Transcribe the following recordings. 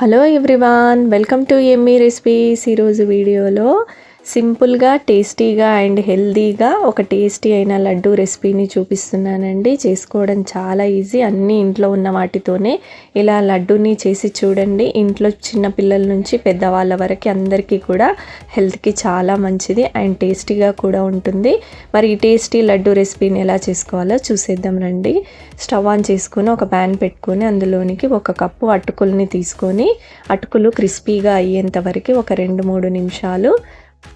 Hello everyone welcome to Emmy recipes ఈరోజు వీడియోలో. సింపుల్గా టేస్టీగా అండ్ హెల్దీగా ఒక టేస్టీ అయిన లడ్డు రెసిపీని చూపిస్తున్నానండి. చేసుకోవడం చాలా ఈజీ. అన్నీ ఇంట్లో ఉన్న వాటితోనే ఇలా లడ్డూని చేసి చూడండి. ఇంట్లో చిన్న పిల్లల నుంచి పెద్దవాళ్ళ వరకు అందరికీ కూడా హెల్త్కి చాలా మంచిది అండ్ టేస్టీగా కూడా ఉంటుంది. మరి ఈ టేస్టీ లడ్డు రెసిపీని ఎలా చేసుకోవాలో చూసేద్దాం రండి. స్టవ్ ఆన్ చేసుకొని ఒక ప్యాన్ పెట్టుకొని అందులోనికి ఒక కప్పు అటుకుల్ని తీసుకొని అటుకులు క్రిస్పీగా అయ్యేంత వరకు ఒక రెండు మూడు నిమిషాలు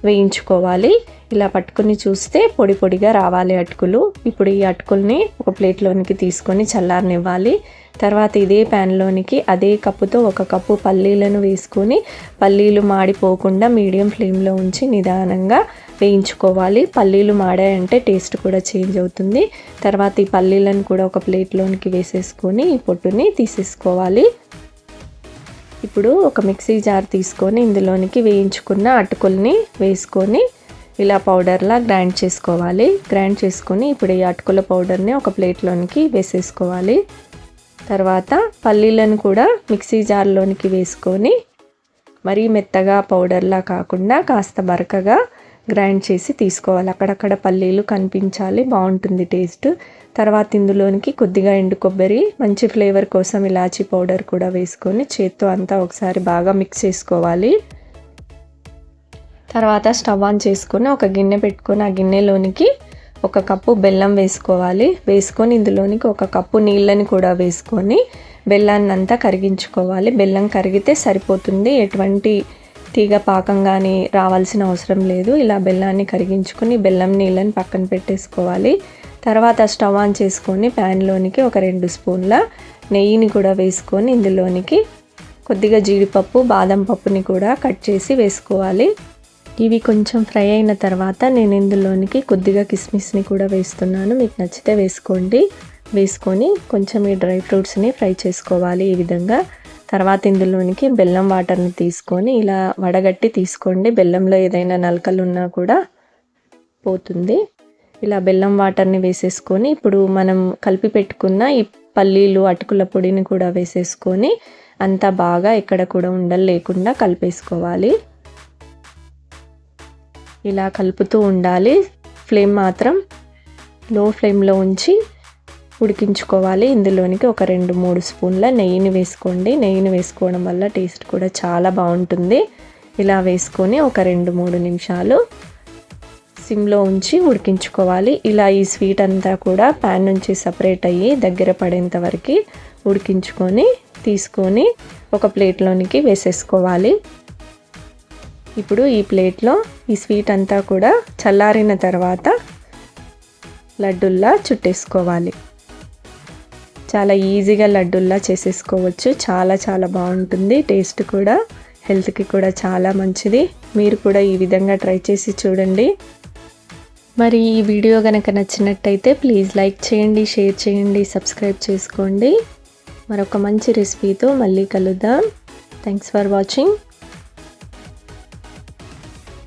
వేయించుకోవాలి. ఇలా పట్టుకుని చూస్తే పొడి పొడిగా రావాలి అటుకులు. ఇప్పుడు ఈ అటుకుల్ని ఒక ప్లేట్లోనికి తీసుకొని చల్లారనివ్వాలి. తర్వాత ఇదే ప్యాన్లోనికి అదే కప్పుతో ఒక కప్పు పల్లీలను వేసుకొని పల్లీలు మాడిపోకుండా మీడియం ఫ్లేమ్లో ఉంచి నిదానంగా వేయించుకోవాలి. పల్లీలు మాడాయంటే టేస్ట్ కూడా చేంజ్ అవుతుంది. తర్వాత ఈ పల్లీలను కూడా ఒక ప్లేట్లోనికి వేసేసుకొని ఈ పొట్టుని తీసేసుకోవాలి. ఇప్పుడు ఒక మిక్సీ జార్ తీసుకొని ఇందులోనికి వేయించుకున్న అటుకుల్ని వేసుకొని ఇలా పౌడర్లా గ్రైండ్ చేసుకోవాలి. గ్రైండ్ చేసుకొని ఇప్పుడు ఈ అటుకుల పౌడర్ని ఒక ప్లేట్లోనికి వేసేసుకోవాలి. తర్వాత పల్లీలను కూడా మిక్సీ జార్లోనికి వేసుకొని మరీ మెత్తగా పౌడర్లా కాకుండా కాస్త బరకగా గ్రైండ్ చేసి తీసుకోవాలి. అక్కడక్కడ పల్లీలు కనిపించాలి. బాగుంటుంది టేస్ట్. తర్వాత ఇందులోనికి కొద్దిగా ఎండు కొబ్బరి మంచి ఫ్లేవర్ కోసం ఇలాచీ పౌడర్ కూడా వేసుకొని చేత్తో అంతా ఒకసారి బాగా మిక్స్ చేసుకోవాలి. తర్వాత స్టవ్ ఆన్ చేసుకొని ఒక గిన్నె పెట్టుకొని ఆ గిన్నెలోనికి ఒక కప్పు బెల్లం వేసుకోవాలి. వేసుకొని ఇందులోనికి ఒక కప్పు నీళ్ళని కూడా వేసుకొని బెల్లాన్ని అంతా కరిగించుకోవాలి. బెల్లం కరిగితే సరిపోతుంది. ఎటువంటి తీగ పాకం కానీ రావాల్సిన అవసరం లేదు. ఇలా బెల్లాన్ని కరిగించుకొని బెల్లం నీళ్ళని పక్కన పెట్టేసుకోవాలి. తర్వాత స్టవ్ ఆన్ చేసుకొని ప్యాన్లోనికి ఒక రెండు స్పూన్ల నెయ్యిని కూడా వేసుకొని ఇందులోనికి కొద్దిగా జీడిపప్పు బాదం పప్పుని కూడా కట్ చేసి వేసుకోవాలి. ఇవి కొంచెం ఫ్రై అయిన తర్వాత నేను ఇందులోనికి కొద్దిగా కిస్మిస్ని కూడా వేస్తున్నాను. మీకు నచ్చితే వేసుకోండి. వేసుకొని కొంచెం ఈ డ్రై ఫ్రూట్స్ని ఫ్రై చేసుకోవాలి ఈ విధంగా. తర్వాత ఇందులోనికి బెల్లం వాటర్ని తీసుకొని ఇలా వడగట్టి తీసుకోండి. బెల్లంలో ఏదైనా నలకలు ఉన్నా కూడా పోతుంది. ఇలా బెల్లం వాటర్ని వేసేసుకొని ఇప్పుడు మనం కలిపి పెట్టుకున్న ఈ పల్లీలు అటుకుల పొడిని కూడా వేసేసుకొని అంతా బాగా ఎక్కడ కూడా ఉండలు లేకుండా కలిపేసుకోవాలి. ఇలా కలుపుతూ ఉండాలి. ఫ్లేమ్ మాత్రం లో ఫ్లేమ్లో ఉంచి ఉడికించుకోవాలి. ఇందులోనికి ఒక రెండు మూడు స్పూన్ల నెయ్యిని వేసుకోండి. నెయ్యిని వేసుకోవడం వల్ల టేస్ట్ కూడా చాలా బాగుంటుంది. ఇలా వేసుకొని ఒక రెండు మూడు నిమిషాలు సిమ్లో ఉంచి ఉడికించుకోవాలి. ఇలా ఈ స్వీట్ అంతా కూడా ప్యాన్ నుంచి సపరేట్ అయ్యి దగ్గర పడేంత వరకు ఉడికించుకొని తీసుకొని ఒక ప్లేట్లోనికి వేసేసుకోవాలి. ఇప్పుడు ఈ ప్లేట్లో ఈ స్వీట్ అంతా కూడా చల్లారిన తర్వాత లడ్డుల్లా చుట్టేసుకోవాలి. చాలా ఈజీగా లడ్డుల్లా చేసేసుకోవచ్చు. చాలా చాలా బాగుంటుంది. టేస్ట్ కూడా హెల్త్కి కూడా చాలా మంచిది. మీరు కూడా ఈ విధంగా ట్రై చేసి చూడండి. మరి ఈ వీడియో కనుక నచ్చినట్టయితే ప్లీజ్ లైక్ చేయండి షేర్ చేయండి సబ్స్క్రైబ్ చేసుకోండి. మరొక మంచి రెసిపీతో మళ్ళీ కలుద్దాం. Thanks for watching.